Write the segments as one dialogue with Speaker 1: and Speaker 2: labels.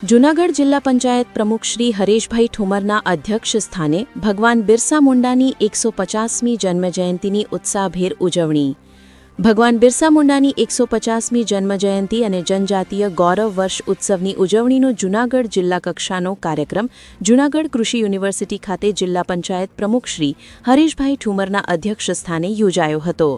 Speaker 1: જૂનાગઢ જિલ્લા પંચાયત પ્રમુખ શ્રી હરેશભાઈ ઠુમરના અધ્યક્ષ સ્થાને ભગવાન બિરસા મુંડાની એકસો પચાસમી જન્મજયંતિની ઉત્સાહભેર ઉજવણી. ભગવાન બિરસા મુંડાની એકસો પચાસમી જન્મજયંતિ અને જનજાતીય ગૌરવ વર્ષ ઉત્સવની ઉજવણીનો જૂનાગઢ જિલ્લા કક્ષાનો કાર્યક્રમ જૂનાગઢ કૃષિ યુનિવર્સિટી ખાતે જિલ્લા પંચાયત પ્રમુખ શ્રી હરેશભાઈ ઠુમરના અધ્યક્ષ સ્થાને યોજાયો હતો.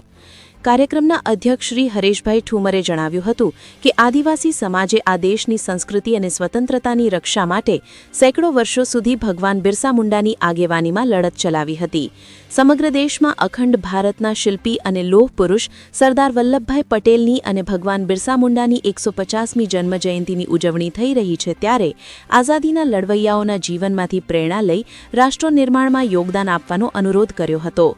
Speaker 1: કાર્યક્રમના અધ્યક્ષ શ્રી હરેશભાઈ ઠુમરે જણાવ્યું હતું કે આદિવાસી સમાજે આ દેશની સંસ્કૃતિ અને સ્વતંત્રતાની રક્ષા માટે સેંકડો વર્ષો સુધી ભગવાન બિરસા મુંડાની આગેવાનીમાં લડત ચલાવી હતી. સમગ્ર દેશમાં અખંડ ભારતના શિલ્પી અને લોહ પુરુષ સરદાર વલ્લભભાઈ પટેલની અને ભગવાન બિરસા મુંડાની એકસો પચાસમી જન્મજયંતિની ઉજવણી થઈ રહી છે ત્યારે આઝાદીના લડવૈયાઓના જીવનમાંથી પ્રેરણા લઈ રાષ્ટ્ર નિર્માણમાં યોગદાન આપવાનો અનુરોધ કર્યો હતો.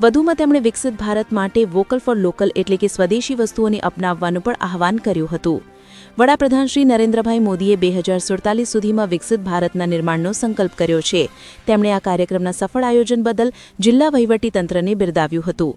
Speaker 1: વધુમાં તેમણે વિકસિત ભારત માટે વોકલ ફોર લોકલ એટલે કે સ્વદેશી વસ્તુઓને અપનાવવાનું પણ આહવાન કર્યું હતું. વડાપ્રધાન શ્રી નરેન્દ્રભાઈ મોદીએ બે હજાર સુડતાલીસ સુધીમાં વિકસિત ભારતના નિર્માણનો સંકલ્પ કર્યો છે. તેમણે આ કાર્યક્રમના સફળ આયોજન બદલ જિલ્લા વહીવટીતંત્રને બિરદાવ્યું હતું.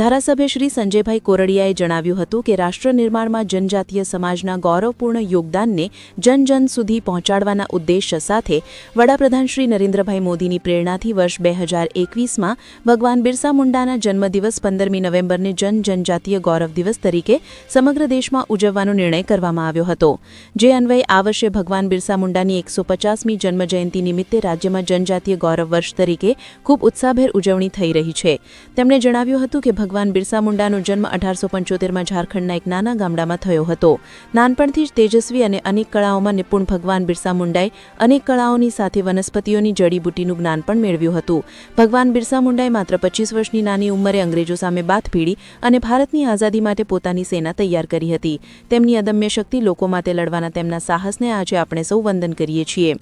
Speaker 1: ધારાસભ્ય શ્રી સંજયભાઈ કોરડિયાએ જણાવ્યું હતું કે રાષ્ટ્ર નિર્માણમાં જનજાતીય સમાજના ગૌરવપૂર્ણ યોગદાનને જન જન સુધી પહોંચાડવાના ઉદ્દેશ્ય સાથે વડાપ્રધાન શ્રી નરેન્દ્રભાઈ મોદીની પ્રેરણાથી વર્ષ બે હજાર એકવીસમાં ભગવાન બિરસા મુંડાના જન્મદિવસ પંદરમી નવેમ્બરને જન જનજાતીય ગૌરવ દિવસ તરીકે સમગ્ર દેશમાં ઉજવવાનો નિર્ણય કરવામાં આવ્યો હતો. જે અન્વયે આ વર્ષે ભગવાન બિરસા મુંડાની એકસો પચાસમી જન્મજયંતિ નિમિત્તે રાજ્યમાં જનજાતીય ગૌરવ વર્ષ તરીકે ખૂબ ઉત્સાહભેર ઉજવણી થઈ રહી છે. તેમણે જણાવ્યું હતું કે ભગવાન બિરસા મુંડાનો જન્મ અઢારસો પંચોતેરમાં ઝારખંડના એક નાના ગામડામાં થયો હતો. નાનપણથી જ તેજસ્વી અને અનેક કળાઓમાં નિપુણ ભગવાન બિરસા મુંડાએ અનેક કળાઓની સાથે વનસ્પતિઓની જડીબુટીનું જ્ઞાન પણ મેળવ્યું હતું. ભગવાન બિરસા મુંડાએ માત્ર પચીસ વર્ષની નાની ઉંમરે અંગ્રેજો સામે બાથ ભીડી અને ભારતની આઝાદી માટે પોતાની સેના તૈયાર કરી હતી. તેમની અદમ્ય શક્તિ લોકો માટે લડવાના તેમના સાહસને આજે આપણે સૌ વંદન કરીએ છીએ.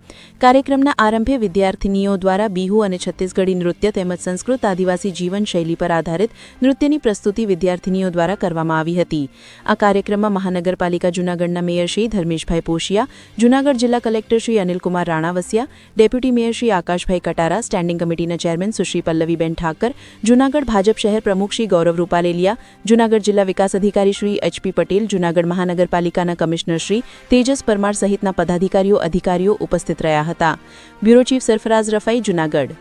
Speaker 1: કાર્યક્રમના આરંભે વિદ્યાર્થિનીઓ દ્વારા બિહુ અને છત્તીસગઢી નૃત્ય તેમજ સંસ્કૃત આદિવાસી જીવનશૈલી પર આધારિત નૃત્યની પ્રસ્તુતિ વિદ્યાર્થિનીઓ દ્વારા કરવામાં આવી હતી. આ કાર્યક્રમમાં મહાનગરપાલિકા જૂનાગઢના મેયર શ્રી ધર્મેશભાઈ પોશિયા, જૂનાગઢ જિલ્લા collector Shri Anilkumar Ranavasiya, deputy mayor Shri Akashbhai Katara, standing કમિટીના ચેરમેન સુશ્રી પલ્લવીબેન ઠાકર, જૂનાગઢ ભાજપ શહેર પ્રમુખ શ્રી ગૌરવ રૂપાલેલિયા, જૂનાગઢ જિલ્લા વિકાસ અધિકારી શ્રી એચપી પટેલ, જૂનાગઢ મહાનગરપાલિકાના કમિશનર શ્રી તેજસ પરમાર સહિતના પદાધિકારીઓ, અધિકારીઓ ઉપસ્થિત રહ્યા હતા. Bureau chief Sarfaraz Rafai Junagadh.